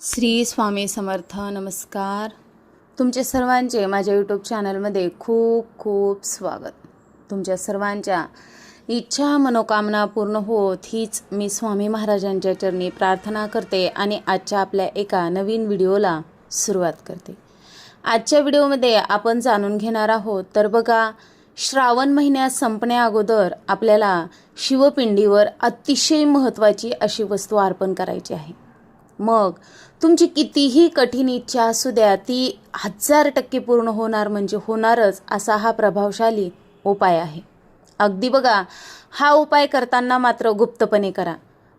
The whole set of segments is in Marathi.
श्री स्वामी समर्थ नमस्कार. तुमचे सर्वांचे माझ्या यूट्यूब चॅनलमध्ये खूप खूप स्वागत. तुमच्या सर्वांच्या इच्छा मनोकामना पूर्ण होत हीच मी स्वामी महाराजांच्या चरणी प्रार्थना करते आणि आजच्या आपल्या एका नवीन व्हिडिओला सुरुवात करते. आजच्या व्हिडिओमध्ये आपण जाणून घेणार आहोत तर बघा श्रावण महिन्यात संपण्या अगोदर आपल्याला शिवपिंडीवर अतिशय महत्त्वाची अशी वस्तू अर्पण करायची आहे. मग तुमची कितीही कठीण इच्छा असू द्या ती हजार टक्के पूर्ण होणार म्हणजे होणारच असा हा प्रभावशाली उपाय आहे. अगदी बघा हा उपाय करताना मात्र गुप्तपणे करा.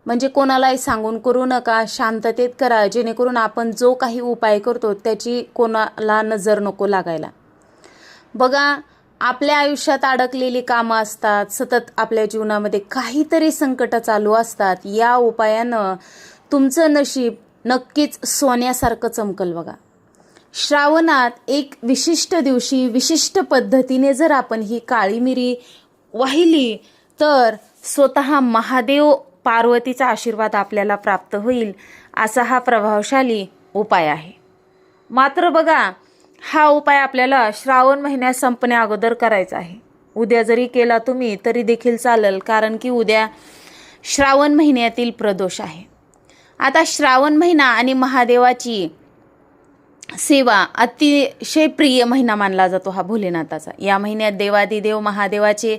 म्हणजे कोणालाही सांगून करू नका शांततेत करा जेणेकरून आपण जो काही उपाय करतो त्याची कोणाला नजर नको लागायला. बघा आपल्या आयुष्यात अडकलेली कामं असतात सतत आपल्या जीवनामध्ये काहीतरी संकट चालू असतात या उपायानं तुमचं नशीब नक्कीच सोन्यासारखं चमकल बघा. श्रावणात एक विशिष्ट दिवशी विशिष्ट पद्धतीने जर आपण ही काळी मिरी वाहिली तर स्वतः महादेव पार्वतीचा आशीर्वाद आपल्याला प्राप्त होईल असा हा प्रभावशाली उपाय आहे. मात्र बघा हा उपाय आपल्याला श्रावण महिन्यात संपण्या अगोदर करायचा आहे. उद्या जरी केला तुम्ही तरी देखील चालेल कारण की उद्या श्रावण महिन्यातील प्रदोष आहे. आता श्रावण महिना आणि महादेवाची सेवा अतिशय प्रिय महिना मानला जातो हा भोलेनाथाचा. या महिन्यात देवादिदेव महादेवाचे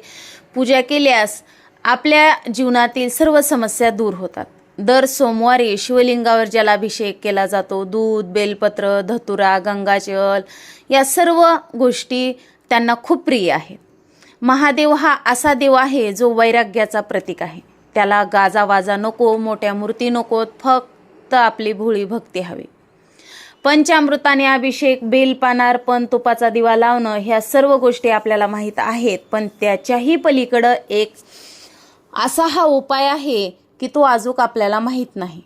पूजा केल्यास आपल्या जीवनातील सर्व समस्या दूर होतात. दर सोमवारी शिवलिंगावर जलाभिषेक केला जातो. दूध बेलपत्र धतुरा गंगाजल या सर्व गोष्टी त्यांना खूप प्रिय आहेत. महादेव हा असा देव आहे जो वैराग्याचा प्रतीक आहे. त्याला गाजावाजा नको मोठ्या मूर्ती नकोत फक्त आपली भोळी भक्ती हवी. पंचामृताने अभिषेक बेलपानार पण तुपाचा दिवा लावणं ह्या सर्व गोष्टी आपल्याला माहीत आहेत. पण त्याच्याही पलीकडं एक असा हा उपाय आहे की तो अजूक आपल्याला माहीत नाही.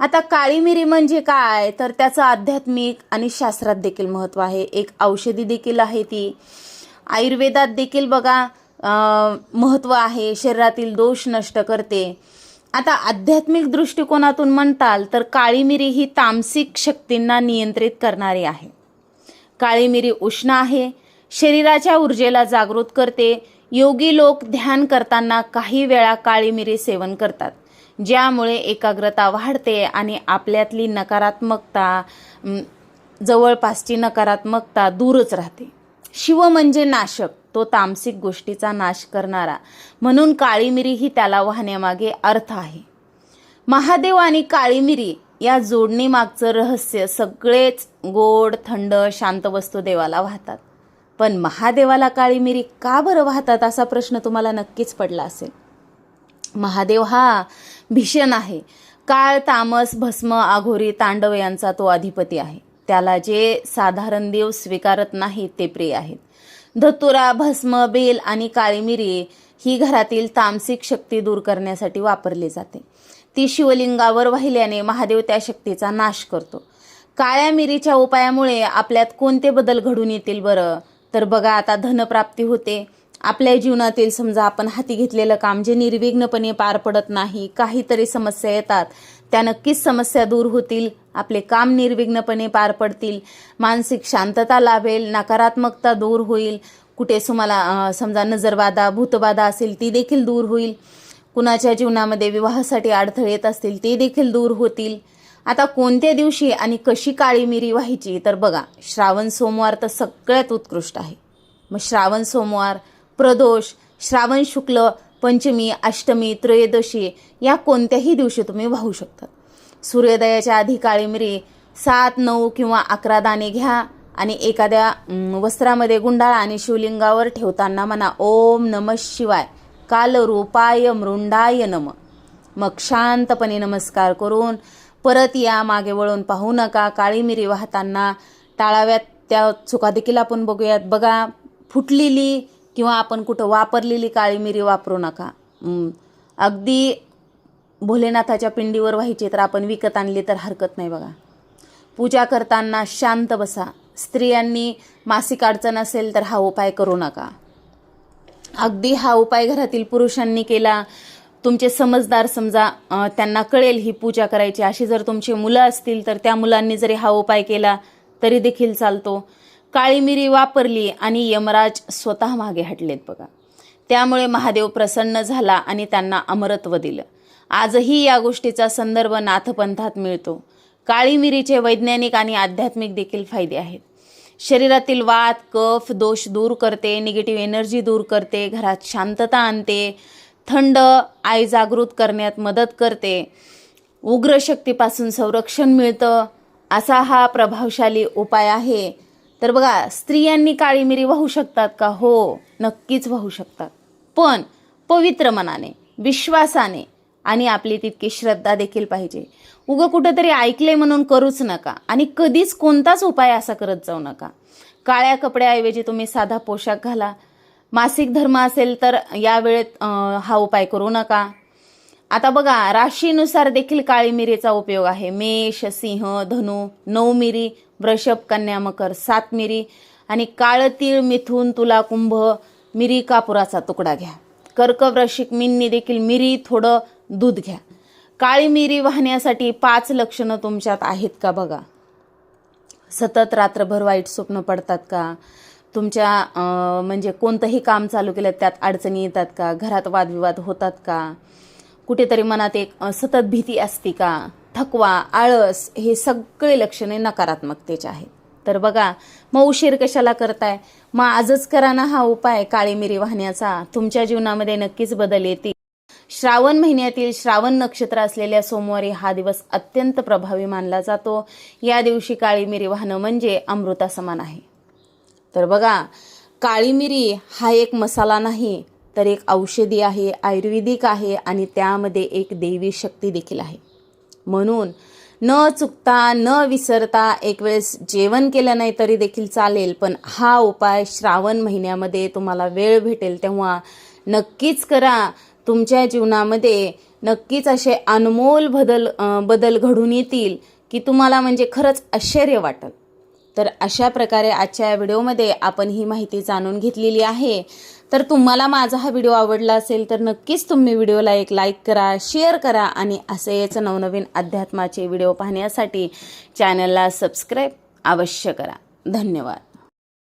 आता काळी मिरी म्हणजे काय? तर त्याचं आध्यात्मिक आणि शास्त्रात देखील महत्त्व आहे. एक औषधी देखील आहे ती. आयुर्वेदात देखील बघा महत्त्व आहे शरीरातील दोष नष्ट करते. आता आध्यात्मिक दृष्टिकोनातून म्हणताल तर काळी मिरी ही तामसिक शक्तींना नियंत्रित करणारी आहे. काळी मिरी उष्ण आहे शरीराच्या ऊर्जेला जागृत करते योगी लोक ध्यान करताना काही वेळा काळी मिरी सेवन करतात ज्यामुळे एकाग्रता वाढते आणि आपल्यातली नकारात्मकता जवळपासची नकारात्मकता दूरच राहते. शिव म्हणजे नाशक तो तामसिक गोष्टीचा नाश करणारा. म्हणून काळी मिरी ही त्याला वाहण्यामागे अर्थ आहे. महादेव आणि काळी मिरी या जोडणीमागचं रहस्य सगळेच गोड थंड शांत वस्तू देवाला वाहतात. पण महादेवाला काळी मिरी का बरं वाहतात असा प्रश्न तुम्हाला नक्कीच पडला असेल. महादेव हा भीषण आहे. काळ तामस भस्म आघोरी तांडव यांचा तो अधिपती आहे. त्याला जे साधारण देव स्वीकारत नाहीत ते प्रिय आहेत. धतुरा भस्म बेल आणि काळी मिरी ही घरातील तामसिक शक्ती दूर करण्यासाठी वापरली जाते. ती शिवलिंगावर वाहिल्याने महादेव त्या शक्तीचा नाश करतो. काळ्या मिरीच्या उपायामुळे आपल्यात कोणते बदल घडून येतील बरं? तर बघा आता धनप्राप्ती होते. आपल्या जीवनातील समजा आपण हाती घेतलेलं काम जे निर्विघ्नपणे पार पडत नाही काहीतरी समस्या येतात. त्या नक्कीच समस्या दूर होतील आपले काम निर्विघ्नपणे पार पडतील मानसिक शांतता लाभेल नकारात्मकता दूर होईल कुठे तुम्हाला समजा नजरबाधा भूतबाधा असेल ती देखील दूर होईल. कुणाच्या जीवनामध्ये विवाहासाठी अडथळे येत असतील ते देखील दूर होतील. आता कोणत्या दिवशी आणि कशी काळी मिरी व्हायची तर बघा श्रावण सोमवार तर सगळ्यात उत्कृष्ट आहे. मग श्रावण सोमवार प्रदोष श्रावण शुक्ल पंचमी अष्टमी त्रयोदशी या कोणत्याही दिवशी तुम्ही वाहू शकता. सूर्योदयाच्या आधी काळी मिरी सात नऊ किंवा अकरा दाणे घ्या आणि एखाद्या वस्त्रामध्ये गुंडाळा आणि शिवलिंगावर ठेवताना म्हणा ओम नम शिवाय. कालरूपाय मृंडाय नम. मग शांतपणे नमस्कार करून परत या मागे वळून पाहू नका. काळी मिरी वाहताना टाळाव्यात त्या चुका देखील आपण बघूयात. बघा फुटलेली किंवा आपण कुठं वापरलेली काळी मिरी वापरू नका. अगदी भोलेनाथाच्या पिंडीवर व्हायची तर आपण विकत आणली तर हरकत नाही बघा. पूजा करताना शांत बसा. स्त्रियांनी मासिक अडचण असेल तर हा उपाय करू नका. अगदी हा उपाय घरातील पुरुषांनी केला. तुमचे समजदार समजा त्यांना कळेल ही पूजा करायची. अशी जर तुमची मुलं असतील तर त्या मुलांनी जरी हा उपाय केला तरी देखील चालतो. काळी मिरी वापरली आणि यमराज स्वतः मागे हटलेत बघा. त्यामुळे महादेव प्रसन्न झाला आणि त्यांना अमरत्व दिलं. आजही या गोष्टीचा संदर्भ नाथपंथात मिळतो. काळी मिरीचे वैज्ञानिक आणि आध्यात्मिक देखील फायदे आहेत. शरीरातील वात कफ दोष दूर करते निगेटिव्ह एनर्जी दूर करते घरात शांतता आणते थंड आई जागृत करण्यात मदत करते उग्र शक्तीपासून संरक्षण मिळतं असा हा प्रभावशाली उपाय आहे. तर बघा स्त्रियांनी काळी मिरी वाहू शकतात का? हो नक्कीच वाहू शकतात. पण पवित्र मनाने विश्वासाने आणि आपली तितकी श्रद्धा देखील पाहिजे. उगं कुठंतरी ऐकले म्हणून करूच नका आणि कधीच कोणताच उपाय असा करत जाऊ नका. काळ्या कपड्याऐवजी तुम्ही साधा पोशाख घाला. मासिक धर्म असेल तर या वेळेत हा उपाय करू नका. आता बघा राशीनुसार देखील काळी मिरीचा उपयोग आहे. मेष सिंह धनु नऊ मिरी वृषभ कन्या मकर सात मिरी. आणि काळ तीळ मिथून तुला कुंभ मिरी कापुराचा तुकडा घ्या. कर्क वृश्चिक देखील मिरी थोडं दूध घ्या. काळी मिरी वाहण्यासाठी पाच लक्षणं तुमच्यात आहेत का बघा? सतत रात्रभर वाईट स्वप्न पडतात का? तुमच्या म्हणजे कोणतंही काम चालू केलं त्यात अडचणी येतात का? घरात वादविवाद होतात का? कुठेतरी मनात एक सतत भीती असते का? थकवा आळस हे सगळे लक्षणे नकारात्मकतेचे आहेत. तर बघा मग उशीर कशाला करताय? मग आजच करा ना हा उपाय काळी मिरी वाहण्याचा. तुमच्या जीवनामध्ये नक्कीच बदल येतील. श्रावण महिन्यातील श्रावण नक्षत्र असलेल्या सोमवारी हा दिवस अत्यंत प्रभावी मानला जातो. या दिवशी काळी मिरी वाहनं म्हणजे अमृता समान आहे. तर बघा काळी मिरी हा एक मसाला नाही तर एक औषधी आहे आयुर्वेदिक आहे आणि त्यामध्ये एक देवी शक्ती देखील आहे. म्हणून न चुकता न विसरता एक वेळेस जेवण केलं नाही तरी देखील चालेल पण हा उपाय श्रावण महिन्यामध्ये तुम्हाला वेळ भेटेल तेव्हा नक्कीच करा. तुमच्या जीवनामध्ये नक्कीच असे अनमोल बदल बदल घडून येतील की तुम्हाला म्हणजे खरंच आश्चर्य वाटेल. तर अशा प्रकारे आजच्या या व्हिडिओमध्ये आपण ही माहिती जाणून घेतलेली आहे. तर तुम्हाला माझा हा व्हिडिओ आवडला असेल तर नक्कीच तुम्ही व्हिडिओला एक लाईक करा शेअर करा आणि असेच नवनवीन अध्यात्माचे व्हिडिओ पाहण्यासाठी चॅनलला सबस्क्राईब अवश्य करा. धन्यवाद.